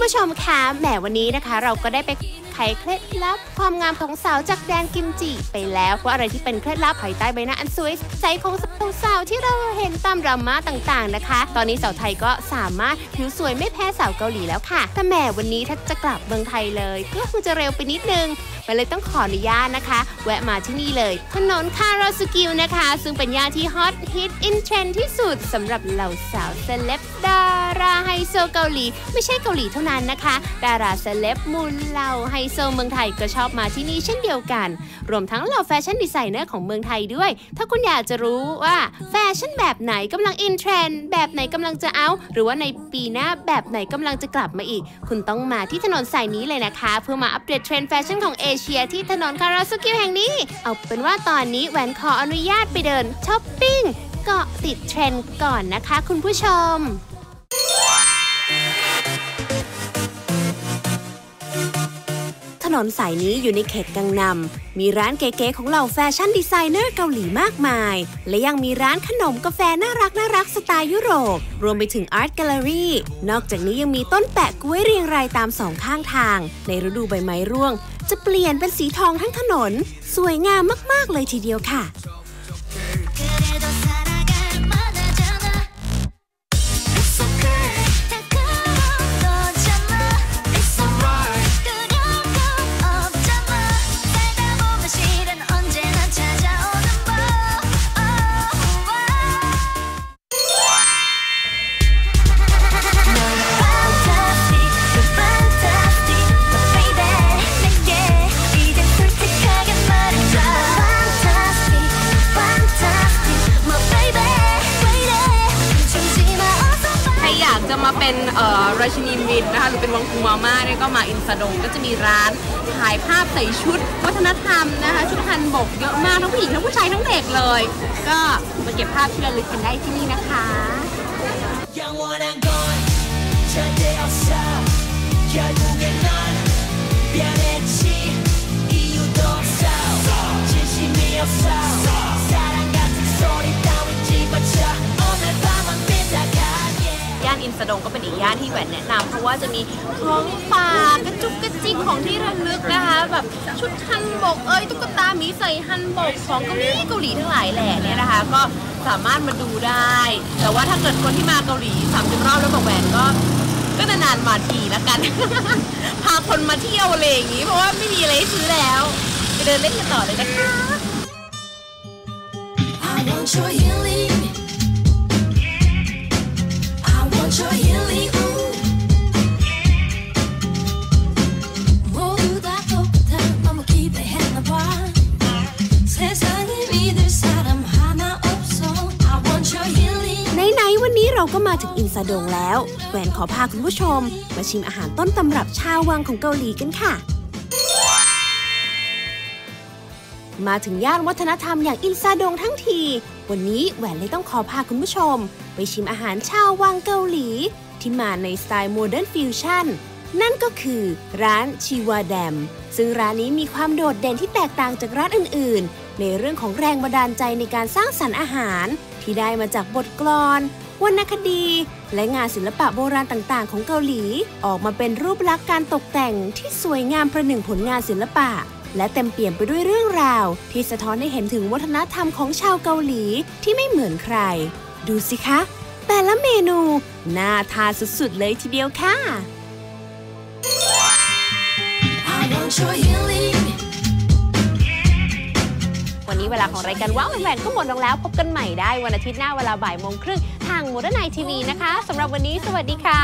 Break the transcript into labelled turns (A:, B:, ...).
A: ผู้ชมคะแหมวันนี้นะคะ เราก็ได้ไป ไขเคล็ดลับความงามของสาวจากแดนกิมจิไปแล้วว่าอะไรที่เป็นเคล็ดลับภายใต้ใบหน้าอันสวยใสของสาวๆที่เราเห็นตามดราม่าต่างๆนะคะ ตอนนี้สาวไทยก็สามารถผิวสวยไม่แพ้สาวเกาหลีแล้วค่ะ แต่แหมวันนี้ถ้าจะกลับเมืองไทยเลยก็คงจะเร็วไปนิดนึงมันเลยต้องขออนุญาตนะคะ แวะมาที่นี่เลย ถนนคาราสุกิวนะคะ ซึ่งเป็นย่านที่ฮอตฮิตอินเทรนด์ที่สุดสำหรับเหล่าสาวเซเลบดาราไฮโซเกาหลี ไม่ใช่เกาหลีเท่านั้นนะคะ ดาราเซเลบมูลเหล่าไฮโซเมืองไทยก็ชอบมาที่นี่เช่นเดียวกัน รวมทั้งเหล่าแฟชั่นดีไซเนอร์ของเมืองไทยด้วย ถ้าคุณอยากจะรู้ว่าแฟชั่นแบบไหนกำลังอินเทรนด์แบบไหนกำลังจะเอา หรือว่าในปีหน้าแบบไหนกำลังจะกลับมาอีก คุณต้องมาที่ถนนสายนี้เลยนะคะ เพื่อมาอัปเดตเทรนด์แฟชั่นของเอเชีย ที่ถนนคาราซุกิวแห่งนี้ เอาเป็นว่าตอนนี้แหวนขออนุญาตไปเดินช้อปปิ้งเกาะติดเทรนด์ก่อนนะคะ คุณผู้ชม นนสายนี้อยู่ในเขตกังนำมีร้านเก๋ๆของเหล่าแฟชั่นดีไซเนอร์เกาหลีมากมาย และยังมีร้านขนมกาแฟน่ารักน่ารักสไตล์ยุโรป รวมไปถึงอาร์ตแกลเลอรี่ นอกจากนี้ยังมีต้นแปะกล้วยเรียงรายตามสองข้างทาง ในฤดูใบไม้ร่วง จะเปลี่ยนเป็นสีทองทั้งถนน สวยงามมากๆเลยทีเดียวค่ะ
B: เป็นเอ่อราชินีมินนะคะหรือเป็นวังคูมาม่าเนี่ยก็มาอินซาดงก็จะมีร้านถ่ายภาพใส่ชุดวัฒนธรรมนะคะชุดฮันบกเยอะมากทั้งผู้หญิงทั้งผู้ชายทั้งเด็กเลย ก็มาเก็บภาพที่ระลึกกันได้ที่นี่นะคะ
C: 영원한 건 절대 없어 결국엔 넌 변했
B: ย่านอินสะดงก็เป็นอีกย่านที่แหวนแนะนำเพราะว่าจะมีของฝากกระจุกกระจิกของที่ระลึกนะคะ แบบชุดฮันบกเอ้ยตุ๊กตาหมีใส่ฮันบกของเกาหลีเกาหลีทั้งหลายแหล่เนี่ยนะคะ ก็สามารถมาดูได้ แต่ว่าถ้าเกิดคนที่มาเกาหลี30รอบแล้วบอกแหวนก็ก็นานๆมาทีแล้วกัน พาคนมาเที่ยวอะไรอย่างนี้ เพราะว่าไม่มีอะไรซื้อแล้วไปเดินเล่นกันต่อเลยนะคะ
A: ก็มาถึงอินซาดงแล้ว แหวนขอพาคุณผู้ชม มาชิมอาหารต้นตำรับชาววังของเกาหลีกันค่ะ มาถึงย่านวัฒนธรรมอย่างอินซาดงทั้งที วันนี้แหวนเลยต้องขอพาคุณผู้ชม ไปชิมอาหารชาววังเกาหลี ที่มาในสไตล์โมเดิร์นฟิวชั่นนั่นก็คือร้านชิวาแดม ซึ่งร้านนี้มีความโดดเด่นที่แตกต่างจากร้านอื่น ๆ ในเรื่องของแรงบันดาลใจในการสร้างสรรค์อาหาร ที่ได้มาจากบทกลอน วรรณคดี และงานศิลปะโบราณต่างๆ ของเกาหลี ออกมาเป็นรูปลักษณ์การตกแต่งที่สวยงามประหนึ่งผลงานศิลปะ และเต็มเปี่ยมไปด้วยเรื่องราว ที่สะท้อนให้เห็นถึงวัฒนธรรมของชาวเกาหลีที่ไม่เหมือนใคร ดูสิคะ แต่ละเมนูน่าทานสุดๆเลยทีเดียวค่ะ
D: I want your healing.
A: วันนี้เวลาของรายการว้าวแหวนก็หมดลงแล้ว พบกันใหม่ได้วันอาทิตย์หน้าเวลาบ่ายโมงครึ่งทางโมเดิร์นไนทีวีนะคะสำหรับวันนี้สวัสดีค่ะ